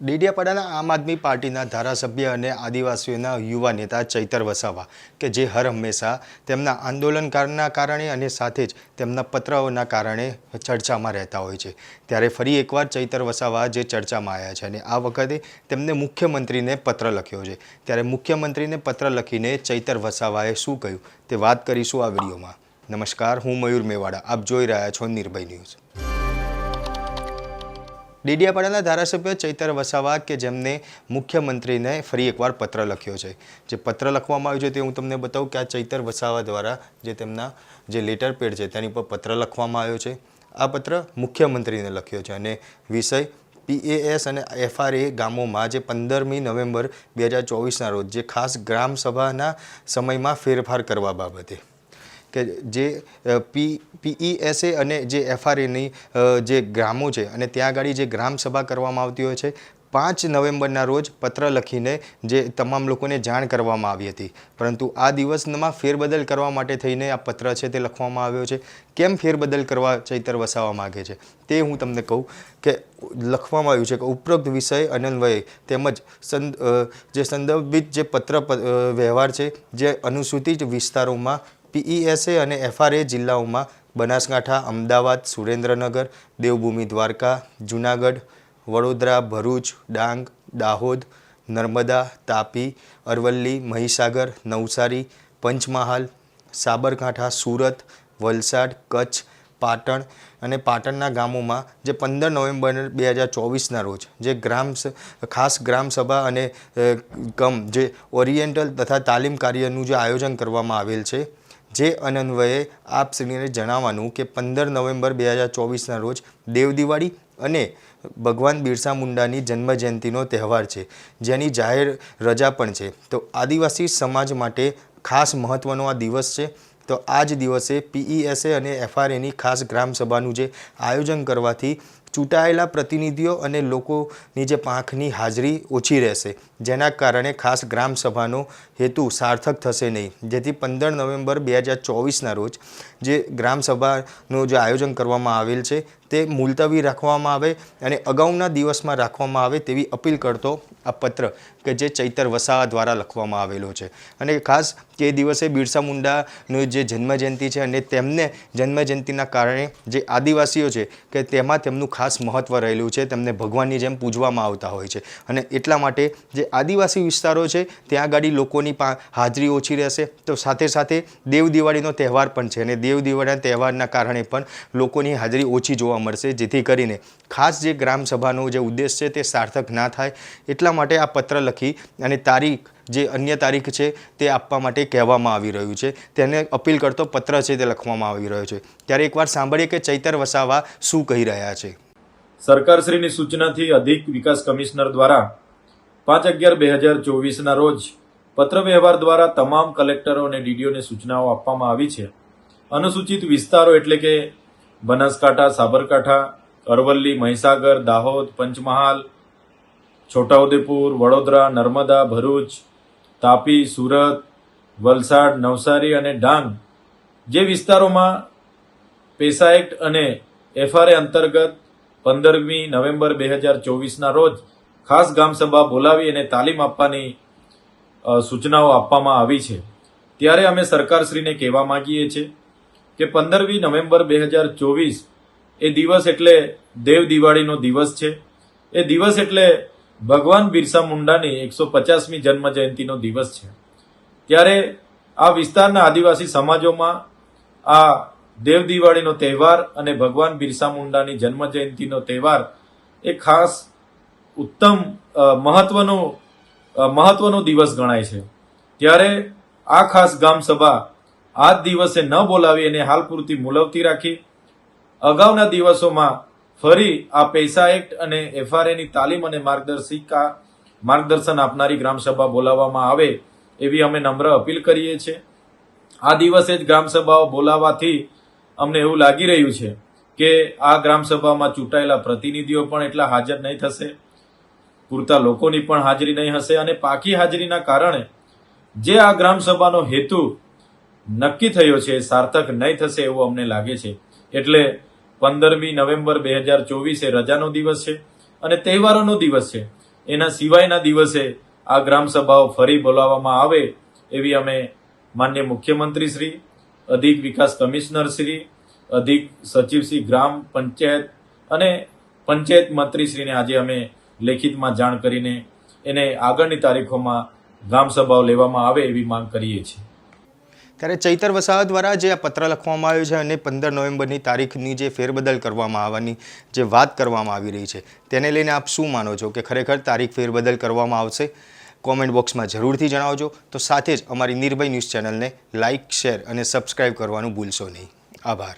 ડેડિયાપાડાના આમ આદમી પાર્ટીના ધારાસભ્ય અને આદિવાસીઓના યુવા નેતા ચૈતર વસાવા કે જે હર હંમેશા તેમના આંદોલનકારના કારણે અને સાથે જ તેમના પત્રોના કારણે ચર્ચામાં રહેતા હોય છે. ત્યારે ફરી એકવાર ચૈતર વસાવા જે ચર્ચામાં આવ્યા છે અને આ વખતે તેમને મુખ્યમંત્રીને પત્ર લખ્યો છે. ત્યારે મુખ્યમંત્રીને પત્ર લખીને ચૈતર વસાવાએ શું કહ્યું તે વાત કરીશું આ વિડીયોમાં. નમસ્કાર, હું મયુર મેવાડા. આપ જોઈ રહ્યા છો નિર્ભય ન્યૂઝ. ડેડિયાપાડાના ધારાસભ્ય ચૈતર વસાવા કે જેમને મુખ્યમંત્રીને ફરી એકવાર પત્ર લખ્યો છે. જે પત્ર લખવામાં આવ્યો છે તે હું તમને બતાવું કે આ ચૈતર વસાવા દ્વારા જે તેમના જે લેટર પેડ છે તેની પર પત્ર લખવામાં આવ્યો છે. આ પત્ર મુખ્યમંત્રીને લખ્યો છે અને વિષય પીએએસ અને એફઆરએ ગામોમાં જે પંદરમી નવેમ્બર બે હજાર ચોવીસના રોજ જે ખાસ ગ્રામસભાના સમયમાં ફેરફાર કરવા બાબતે કે જે પી પીઈએસએ અને જે એફઆરએની જે ગ્રામો છે અને ત્યાં આગળ જે ગ્રામ સભા કરવામાં આવતી હોય છે, પાંચ નવેમ્બરના રોજ પત્ર લખીને જે તમામ લોકોને જાણ કરવામાં આવી હતી. પરંતુ આ દિવસમાં ફેરબદલ કરવા માટે થઈને આ પત્ર છે તે લખવામાં આવ્યો છે. કેમ ફેરબદલ કરવા ચૈતર વસાવવા માગે છે? તે હું તમને કહું કે લખવામાં આવ્યું છે કે ઉપરોક્ત વિષય અનન્વયે તેમજ જે સંદર્ભિત જે પત્ર વ્યવહાર છે, જે અનુસૂચિત વિસ્તારોમાં પીઈએસએ અને એફઆરએ જિલ્લાઓમાં બનાસકાંઠા, અમદાવાદ, સુરેન્દ્રનગર, દેવભૂમિ, દ્વારકા, જુનાગઢ, વડોદરા, ભરૂચ, ડાંગ, દાહોદ, નર્મદા, તાપી, અરવલ્લી, મહીસાગર, નવસારી, પંચમહાલ, સાબરકાંઠા, સુરત, વલસાડ, કચ્છ, પાટણ અને પાટણના ગામોમાં જે પંદર નવેમ્બર બે હજાર ચોવીસના રોજ જે ગ્રામ ખાસ ગ્રામ સભા અને કમ જે ઓરિએન્ટલ તથા તાલીમ કાર્યનું જે આયોજન કરવામાં આવેલ છે જે અનન્વયે આપ શ્રીને જણાવવાનું કે પંદર નવેમ્બર બે હજાર ચોવીસના રોજ દેવ દિવાળી અને ભગવાન બિરસા મુંડાની જન્મજયંતિનો તહેવાર છે, જેની જાહેર રજા પણ છે. તો આદિવાસી સમાજ માટે ખાસ મહત્ત્વનો આ દિવસ છે. તો આ જ દિવસે પીઈએસએ અને એફઆરએની ખાસ ગ્રામસભાનું જે આયોજન કરવાથી ચૂંટાયેલા પ્રતિનિધિઓ અને લોકોની જે પાંખની હાજરી ઓછી રહેશે, જેના કારણે ખાસ ગ્રામસભાનો હેતુ સાર્થક થશે નહીં. જેથી પંદર નવેમ્બર બે હજાર ચોવીસના રોજ જે ગ્રામસભાનું જે આયોજન કરવામાં આવેલ છે, તે મુલતવી રાખવામાં આવે અને અગાઉના દિવસમાં રાખવામાં આવે તેવી અપીલ કરતો આ પત્ર કે જે ચૈતર વસાવા દ્વારા લખવામાં આવેલો છે. અને ખાસ તે દિવસે બિરસા મુંડાનું જે જન્મજયંતિ છે અને તેમને જન્મજયંતિના કારણે જે આદિવાસીઓ છે, કે તેમાં તેમનું ખાસ મહત્ત્વ રહેલું છે, તેમને ભગવાનની જેમ પૂજવામાં આવતા હોય છે. અને એટલા માટે જે આદિવાસી વિસ્તારો છે, ત્યાં આગળ લોકોની હાજરી ઓછી રહેશે. તો સાથે સાથે દેવ દિવાળીનો તહેવાર પણ છે અને દેવ દિવાળીના તહેવારના કારણે પણ લોકોની હાજરી ઓછી જોવા મળશે. જેથી કરીને ખાસ જે ગ્રામસભાનો જે ઉદ્દેશ છે, તે સાર્થક ના થાય. એટલા માટે આ પત્ર લખી અને તારીખ, જે અન્ય તારીખ છે, તે આપવા માટે કહેવામાં આવી રહ્યું છે. તેને અપીલ કરતો પત્ર છે, તે લખવામાં આવી રહ્યો છે. ત્યારે એકવાર સાંભળીએ કે ચૈતર વસાવા શું કહી રહ્યા છે. સરકારશ્રીની સૂચનાથી અધિક વિકાસ કમિશનર દ્વારા પાંચ અગિયાર બે હજાર ચોવીસના રોજ પત્ર વ્યવહાર દ્વારા તમામ કલેક્ટરો અને ડીડીઓને સૂચનાઓ આપવામાં આવી છે. અનુસૂચિત વિસ્તારો એટલે કે બનાસકાંઠા, સાબરકાંઠા, અરવલ્લી, મહીસાગર, દાહોદ, પંચમહાલ, છોટાઉદેપુર, વડોદરા, નર્મદા, ભરૂચ, તાપી, સુરત, વલસાડ, નવસારી અને ડાંગ જે વિસ્તારોમાં પેસા એક્ટ અને એફઆરએ અંતર્ગત પંદરમી નવેમ્બર બે હજાર ચોવીસના રોજ ખાસ ગામસભા બોલાવી અને તાલીમ આપવાની સૂચનાઓ આપવામાં આવી છે. ત્યારે અમે સરકારશ્રીને કહેવા માંગીએ છીએ કે પંદરમી નવેમ્બર બે હજાર ચોવીસ એ દિવસ એટલે દેવ દિવાળીનો દિવસ છે. એ દિવસ એટલે ભગવાન બિરસા મુંડાની એકસો પચાસમી જન્મ જયંતિનો દિવસ છે. ત્યારે આ વિસ્તારના આદિવાસી સમાજોમાં આ દેવ દિવાળીનો તહેવાર અને ભગવાન બિરસા મુંડાની જન્મ જયંતિનો તહેવાર એ ખાસ ઉત્તમ મહત્વનો મહત્વનો દિવસ ગણાય છે. ત્યારે આ ખાસ ગામ સભા આ દિવસે ન બોલાવી અને હાલ પૂરતી મુલવતી રાખી. અગાઉના દિવસોમાં ફરી આ પૈસા એક્ટ અને એફઆરએની તાલીમ અને માર્ગદર્શિકા, માર્ગદર્શન આપનારી ગ્રામસભા બોલાવવામાં આવે એવી અમે નમ્ર અપીલ કરીએ છીએ. આ દિવસે જ ગ્રામસભાઓ બોલાવવાથી અમને એવું લાગી રહ્યું છે કે આ ગ્રામસભામાં ચૂંટાયેલા પ્રતિનિધિઓ પણ એટલા હાજર નહીં થશે, પૂરતા લોકોની પણ હાજરી નહીં હશે અને પાકી હાજરીના કારણે જે આ ગ્રામસભાનો હેતુ નક્કી થયો છે, સાર્થક નહીં થશે એવું અમને લાગે છે. એટલે પંદરમી નવેમ્બર બે હજાર ચોવીસે રજાનો દિવસ છે અને તહેવારોનો દિવસ છે. એના સિવાયના દિવસે આ ગ્રામસભાઓ ફરી બોલાવવામાં આવે એવી અમે માન્ય મુખ્યમંત્રી શ્રી અધિક વિકાસ કમિશનર શ્રી, અધિક સચિવ શ્રી ગ્રામ પંચાયત અને પંચાયત મંત્રીશ્રીને આજે અમે લેખિતમાં જાણ કરીને એને આગળની તારીખોમાં ગ્રામસભાઓ લેવામાં આવે એવી માંગ કરીએ છીએ. ત્યારે ચૈતર વસાવા દ્વારા જે આ પત્ર લખવામાં આવ્યો છે અને પંદર નવેમ્બરની તારીખની જે ફેરબદલ કરવામાં આવવાની જે વાત કરવામાં આવી રહી છે, તેને લઈને આપ શું માનો છો કે ખરેખર તારીખ ફેરબદલ કરવામાં આવશે? કોમેન્ટ બોક્સમાં જરૂરથી જણાવજો. તો સાથે જ અમારી નિર્ભય ન્યૂઝ ચેનલને લાઇક શેર અને સબસ્ક્રાઈબ કરવાનું ભૂલશો નહીં. આભાર.